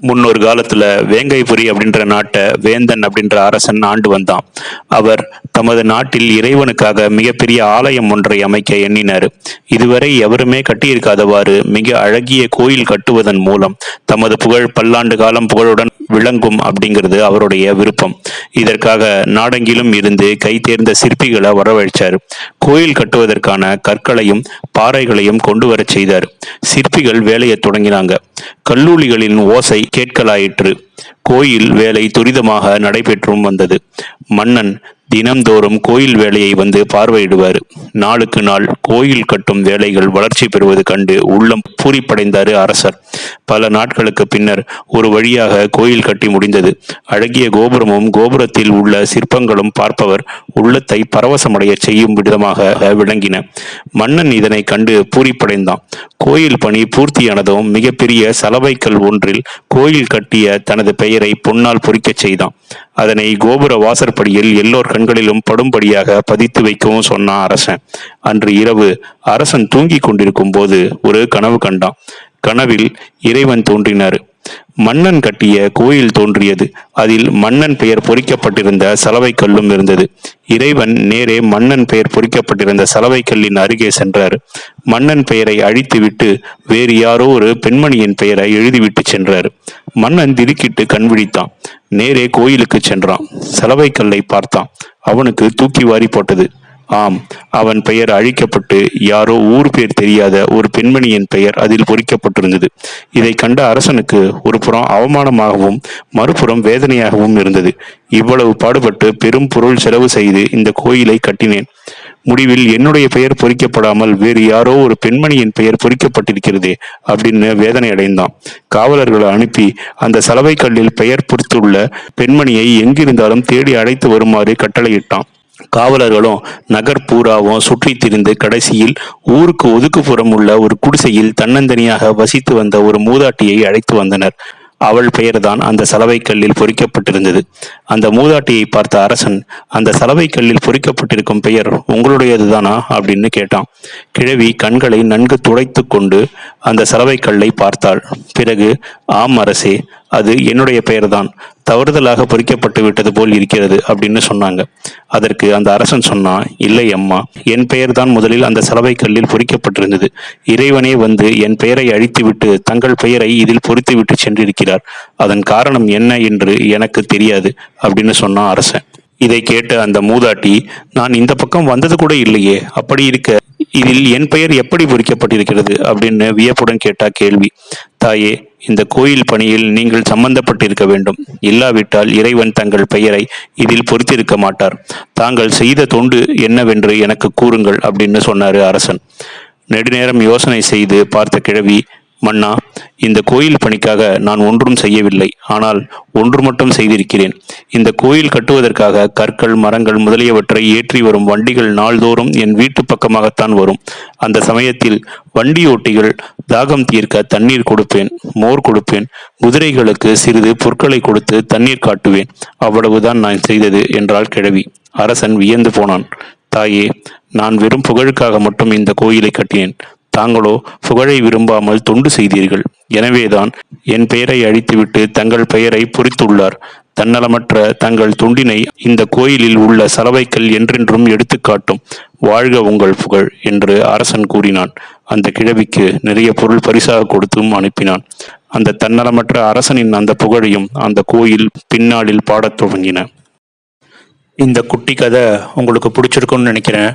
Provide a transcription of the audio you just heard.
முன்னொரு காலத்துல வேங்கைபுரி அப்படின்ற நாட்டை வேந்தன் அப்படின்ற அரசன் ஆண்டு வந்தான். அவர் தமது நாட்டில் இறைவனுக்காக மிகப்பெரிய ஆலயம் ஒன்றை அமைக்க எண்ணினார். இதுவரை எவருமே கட்டியிருக்காதவாறு மிக அழகிய கோயில் கட்டுவதன் மூலம் தமது புகழ் பல்லாண்டு காலம் புகழுடன் விளங்கும் அப்படிங்கிறது அவருடைய விருப்பம். இதற்காக நாடெங்கிலும் இருந்து கைத்தேர்ந்த சிற்பிகளை வரவழைச்சார். கோயில் கட்டுவதற்கான கற்களையும் பாறைகளையும் கொண்டு வரச் செய்தார். சிற்பிகள் வேலையை தொடங்கினாங்க. கல்லூலிகளின் ஓசை கேட்கலாயிற்று. கோயில் வேலை துரிதமாக நடைபெற்றும் வந்தது. மன்னன் தினம்தோறும் கோயில் வேலையை வந்து பார்வையிடுவார். நாளுக்கு நாள் கோயில் கட்டும் வேலைகள் வளர்ச்சி பெறுவது கண்டு உள்ளம் பூரிப்படைந்தார் அரசர். பல நாட்களுக்கு பின்னர் ஒரு வழியாக கோயில் கட்டி முடிந்தது. அழகிய கோபுரமும் கோபுரத்தில் உள்ள சிற்பங்களும் பார்ப்பவர் உள்ளத்தை பரவசமடைய செய்யும் விதமாக விளங்கின. மன்னன் இதனை கண்டு பூரிப்படைந்தான். கோயில் பணி பூர்த்தியானதும் மிகப்பெரிய சலவைக்கல் ஒன்றில் கோயில் கட்டிய தனது பெயரை பொன்னால் பொறிக்கச் செய்தான். அதனை கோபுர வாசற்படியில் எல்லோர் கண்களிலும் படும்படியாக பதித்து வைக்கவும் சொன்னான் அரசன். அன்று இரவு அரசன் தூங்கிக் கொண்டிருக்கும் போது ஒரு கனவு கண்டான். கனவில் இறைவன் தோன்றினார். மன்னன் கட்டிய கோயில் தோன்றியது. அதில் மன்னன் பெயர் பொறிக்கப்பட்டிருந்த சலவை கல்லும் இருந்தது. இறைவன் நேரே மன்னன் பெயர் பொறிக்கப்பட்டிருந்த சலவை கல்லின் அருகே சென்றார். மன்னன் பெயரை அழித்துவிட்டு வேறு யாரோ ஒரு பெண்மணியின் பெயரை எழுதிவிட்டு சென்றார். மன்னன் திடுக்கிட்டு கண் விழித்தான். நேரே கோயிலுக்கு சென்றான். சலவை கல்லை பார்த்தான். அவனுக்கு தூக்கி வாரி போட்டது. ஆம் அவன் பெயர் அழிக்கப்பட்டு யாரோ ஊர் பேர் தெரியாத ஒரு பெண்மணியின் பெயர் அதில் பொறிக்கப்பட்டிருந்தது. இதை கண்ட அரசனுக்கு ஒரு புறம் அவமானமாகவும் மறுபுறம் வேதனையாகவும் இருந்தது. இவ்வளவு பாடுபட்டு பெரும் பொருள் செலவு செய்து இந்த கோயிலை கட்டினேன். முடிவில் என்னுடைய பெயர் பொறிக்கப்படாமல் வேறு யாரோ ஒரு பெண்மணியின் பெயர் பொறிக்கப்பட்டிருக்கிறதே அப்படின்னு வேதனை அடைந்தான். காவலர்களை அனுப்பி அந்த சலவை கல்லில் பெயர் பொறித்துள்ள பெண்மணியை எங்கிருந்தாலும் தேடி அழைத்து வருமாறு கட்டளையிட்டான். காவலர்களும் நகர் பூராவும் சுற்றி திரிந்து கடைசியில் ஊருக்கு ஒதுக்குப்புறம் உள்ள ஒரு குடிசையில் தன்னந்தனியாக வசித்து வந்த ஒரு மூதாட்டியை அழைத்து வந்தனர். அவள் பெயர்தான் அந்த சலவை கல்லில் பொறிக்கப்பட்டிருந்தது. அந்த மூதாட்டியை பார்த்த அரசன் அந்த சலவை கல்லில் பொறிக்கப்பட்டிருக்கும் பெயர் உங்களுடையதுதானா? அப்படின்னு கேட்டான். கிழவி கண்களை நன்கு துடைத்து கொண்டு அந்த சலவை கல்லை பார்த்தாள். பிறகு ஆம் அரசே அது என்னுடைய பெயர்தான். தவறுதலாக பொறிக்கப்பட்டு விட்டது போல் இருக்கிறது அப்படின்னு சொன்னாங்க. அதற்கு அந்த அரசன் சொன்னான் இல்லை அம்மா என் பெயர் தான் முதலில் அந்த சலவை கல்லில் பொறிக்கப்பட்டிருந்தது. இறைவனே வந்து என் பெயரை அழித்துவிட்டு தங்கள் பெயரை இதில் பொறித்துவிட்டு சென்றிருக்கிறார். அதன் காரணம் என்ன என்று எனக்கு தெரியாது அப்படின்னு சொன்னான் அரசன். இதை கேட்ட அந்த மூதாட்டி நான் இந்த பக்கம் வந்தது கூட இல்லையே அப்படி இருக்க இதில் என் பெயர் எப்படி பொறிக்கப்பட்டிருக்கிறது? அப்படின்னு வியப்புடன் கேட்டா கேள்வி. தாயே இந்த கோயில் பணியில் நீங்கள் சம்பந்தப்பட்டிருக்க வேண்டும். இல்லாவிட்டால் இறைவன் தங்கள் பெயரை இதில் பொறித்திருக்க மாட்டார். தாங்கள் செய்த தொண்டு என்னவென்று எனக்கு கூறுங்கள் அப்படின்னு சொன்னாரு அரசன். நெடுநேரம் யோசனை செய்து பார்த்த கிழவி மன்னா இந்த கோயில் பணிக்காக நான் ஒன்றும் செய்யவில்லை. ஆனால் ஒன்று மட்டும் செய்திருக்கிறேன். இந்த கோயில் கட்டுவதற்காக கற்கள் மரங்கள் முதலியவற்றை ஏற்றி வரும் வண்டிகள் நாள்தோறும் என் வீட்டு பக்கமாகத்தான் வரும். அந்த சமயத்தில் வண்டியோட்டிகள் தாகம் தீர்க்க தண்ணீர் கொடுப்பேன் மோர் கொடுப்பேன் குதிரைகளுக்கு சிறிது பொருட்களை கொடுத்து தண்ணீர் காட்டுவேன். அவ்வளவுதான் நான் செய்தது என்றாள் கிழவி. அரசன் வியந்து போனான். தாயே நான் வெறும் புகழுக்காக மட்டும் இந்த கோயிலை கட்டினேன். தாங்களோ புகழை விரும்பாமல் தொண்டு செய்தீர்கள். எனவேதான் என் பெயரை அழித்துவிட்டு தங்கள் பெயரை பொறித்துள்ளார். தன்னலமற்ற தங்கள் தொண்டினை இந்த கோயிலில் உள்ள சலவைக்கல் என்றென்றும் எடுத்துக்காட்டும் வாழ்க உங்கள் புகழ் என்று அரசன் கூறினான். அந்த கிழவிக்கு நிறைய பொருள் பரிசாக கொடுத்தும் அனுப்பினான். அந்த தன்னலமற்ற அரசனின் அந்த புகழையும் அந்த கோயில் பின்னாளில் பாடத் துவங்கின. இந்த குட்டி கதை உங்களுக்கு பிடிச்சிருக்குன்னு நினைக்கிறேன்.